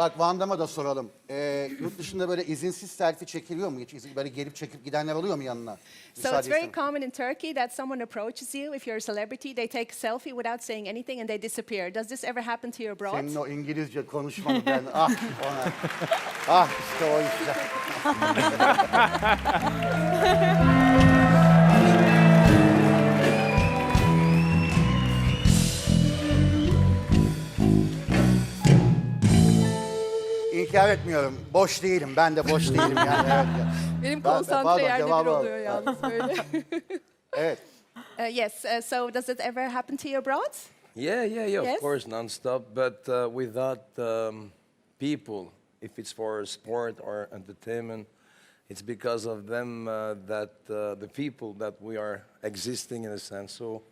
Bak Van Dam'a da soralım. Ee, yurt dışında böyle izinsiz selfie çekiliyor mu hiç? İzin- Böyle gelip çekip gidenler oluyor mu yanına? So Müsaade it's very common in Turkey that someone approaches you. If you're a celebrity, they take a selfie without saying anything and they disappear. Does this ever happen to you abroad? Senin o İngilizce konuşmanı ben ah ona. Ah işte o işte. İnkar etmiyorum. Boş değilim. Ben de boş değilim yani. Evet. Benim Ben- konsantre pardon, yerde bir cevabı oluyor yalnız böyle. evet. Uh, yes, uh, so does it ever happen to you abroad? Yeah, yeah, yeah, Yes? of course, non-stop. But uh, without um, people, if it's for sport or entertainment, it's because of them uh, that uh, the people that we are existing in a sense. So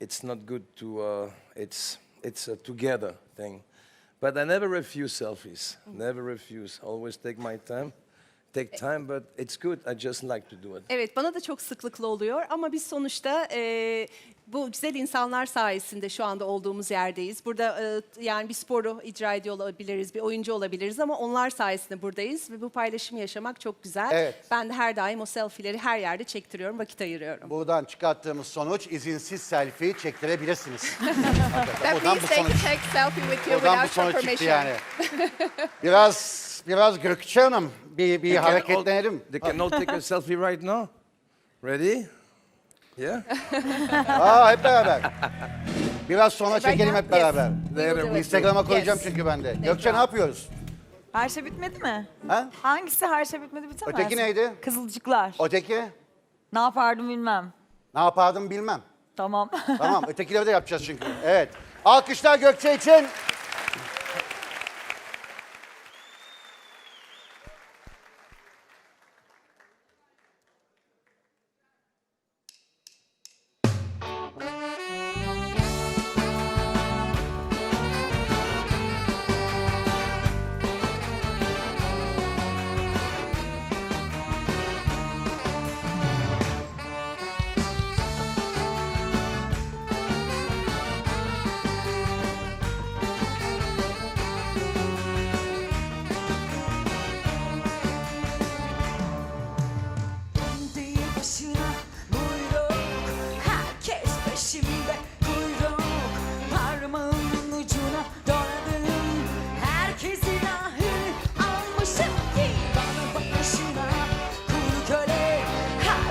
it's not good to. Uh, it's it's a together thing. But I never refuse selfies. Never refuse. Always take my time. Take time, but it's good. I just like to do it. Evet, bana da çok sıklıkla oluyor ama biz sonuçta e, bu güzel insanlar sayesinde şu anda olduğumuz yerdeyiz. Burada e, yani bir sporu icra ediyor olabiliriz, bir oyuncu olabiliriz ama onlar sayesinde buradayız ve bu paylaşımı yaşamak çok güzel. Evet. Ben de her daim o selfie'leri her yerde çektiriyorum, vakit ayırıyorum. Buradan çıkarttığımız sonuç izinsiz selfie çektirebilirsiniz. That buradan means bu they can sonuç- take selfie with you Buradan bu without your sonuç çıktı permission. yani. Biraz biraz Gökçe Hanım bir, bir They can all- hareketlenelim. They can all take a selfie right now. Ready? Yeah. Aa hep beraber. Biraz sonra Right çekelim hep beraber. Instagram'a koyacağım Yes. çünkü ben de. Gökçe ne yapıyoruz? Her şey bitmedi mi? Ha? Hangisi her şey bitmedi bitemez? Öteki neydi? Kızılcıklar. Öteki? Ne yapardım bilmem. Ne yapardım bilmem. Tamam. Tamam ötekileri de yapacağız çünkü. Evet. Alkışlar Gökçe için.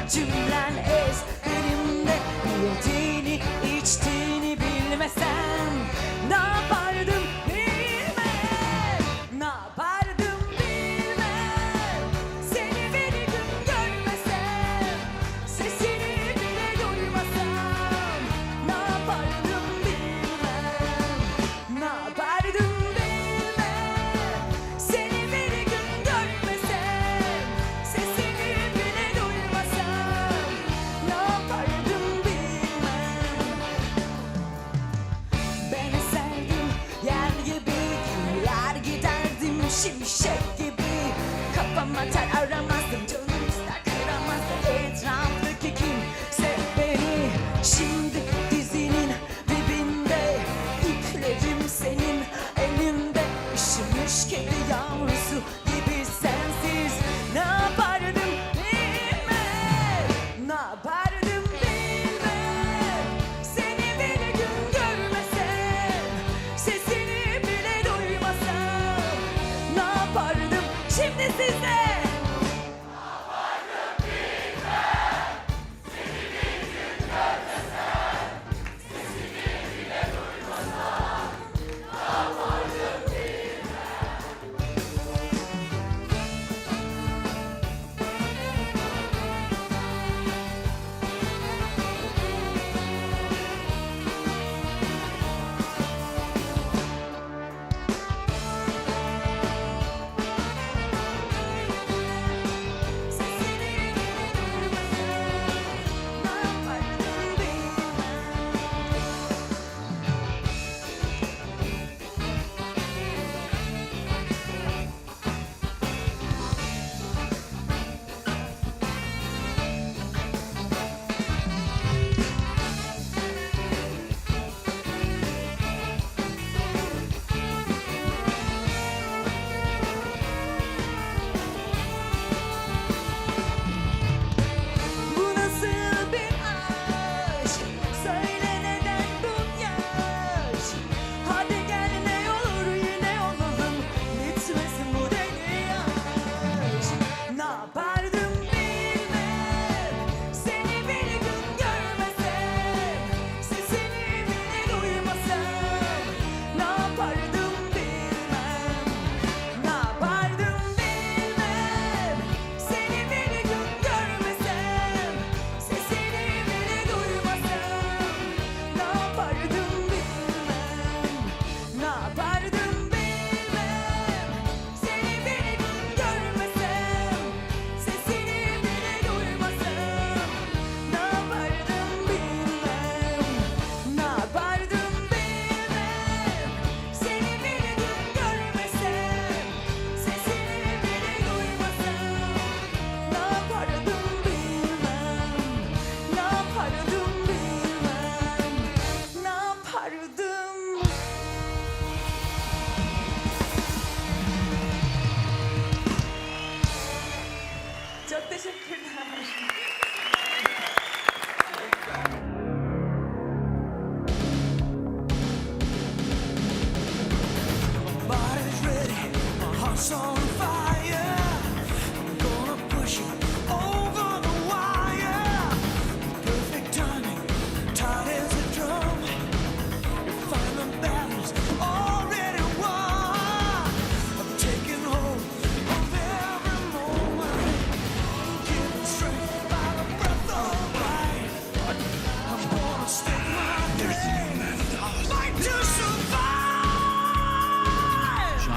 Her she shake.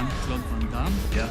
Jean-Claude Van Damme. Ja.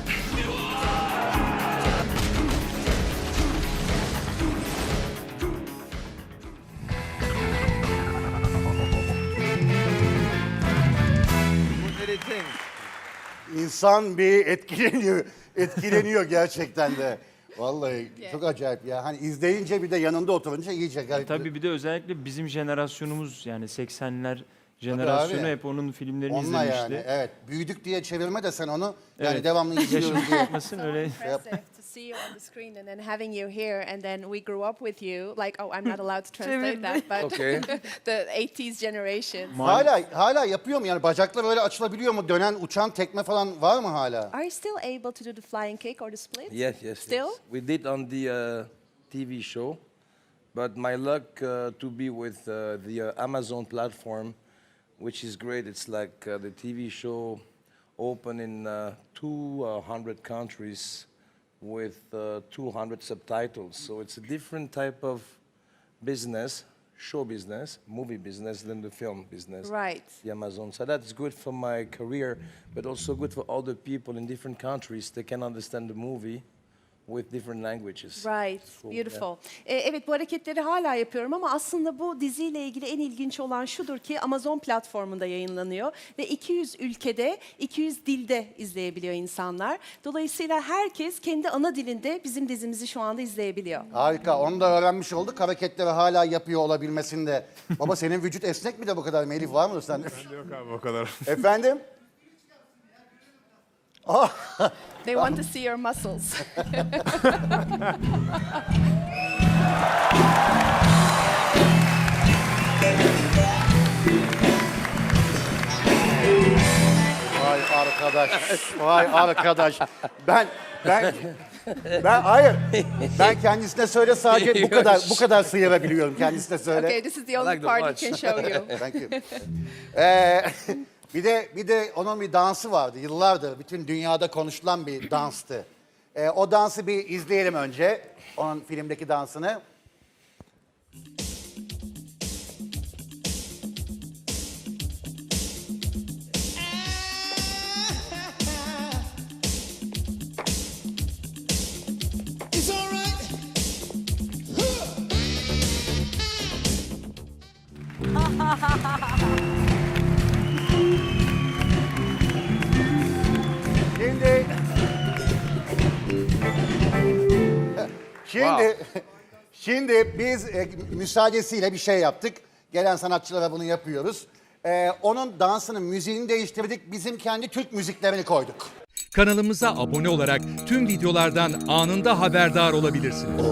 İnsan bir etkileniyor, etkileniyor gerçekten de. Vallahi çok acayip ya. Hani izleyince bir de yanında oturunca iyice garip. Tabii bir de özellikle bizim jenerasyonumuz yani 80'ler jenerasyonu abi. hep onun filmlerini Onunla izlemişti. yani. Evet. Büyüdük diye çevirme de sen onu yani Evet. devamlı izliyoruz diye. tutmasın öyle. impressive to see you on the screen and then having you here and then we grew up with you like oh I'm not allowed to translate that but Okay. the 80s generation. Hala hala yapıyor mu yani bacaklar öyle açılabiliyor mu? Dönen uçan tekme falan var mı hala? Are you still able to do the flying kick or the split? Yes, yes. Still? yes. We did on the uh, TV show, but my luck uh, to be with uh, the uh, Amazon platform, which is great. It's like uh, the TV show open in uh, 200 countries with uh, 200 subtitles. So it's a different type of business, show business, movie business than the film business Right. the Amazon. So that's good for my career, but also good for other people in different countries. They can understand the movie with different languages. Right, Cool, beautiful. Ee, evet bu hareketleri hala yapıyorum ama aslında bu diziyle ilgili en ilginç olan şudur ki Amazon platformunda yayınlanıyor ve 200 ülkede, 200 dilde izleyebiliyor insanlar. Dolayısıyla herkes kendi ana dilinde bizim dizimizi şu anda izleyebiliyor. Harika. Onu da öğrenmiş olduk. Hareketleri hala yapıyor olabilmesinde. Baba senin vücut esnek mi de bu kadar? Melih var mı sende? Yok abi o kadar. Efendim? They want to see your muscles. Vay arkadaş. Vay arkadaş. Ben ben ben hayır. Ben kendisine söyle sadece bu kadar bu kadar sıyırabiliyorum. Kendisine söyle. okay, this is the only part he can show you. Thank you. Ee, bir de bir de onun bir dansı vardı. Yıllardır bütün dünyada konuşulan bir danstı. Ee, o dansı bir izleyelim önce. Onun filmdeki dansını. It's all right. Şimdi Şimdi şimdi biz e, müsaadesiyle bir şey yaptık. Gelen sanatçılara bunu yapıyoruz. Ee, onun dansının müziğini değiştirdik. Bizim kendi Türk müziklerini koyduk. Kanalımıza abone olarak tüm videolardan anında haberdar olabilirsiniz.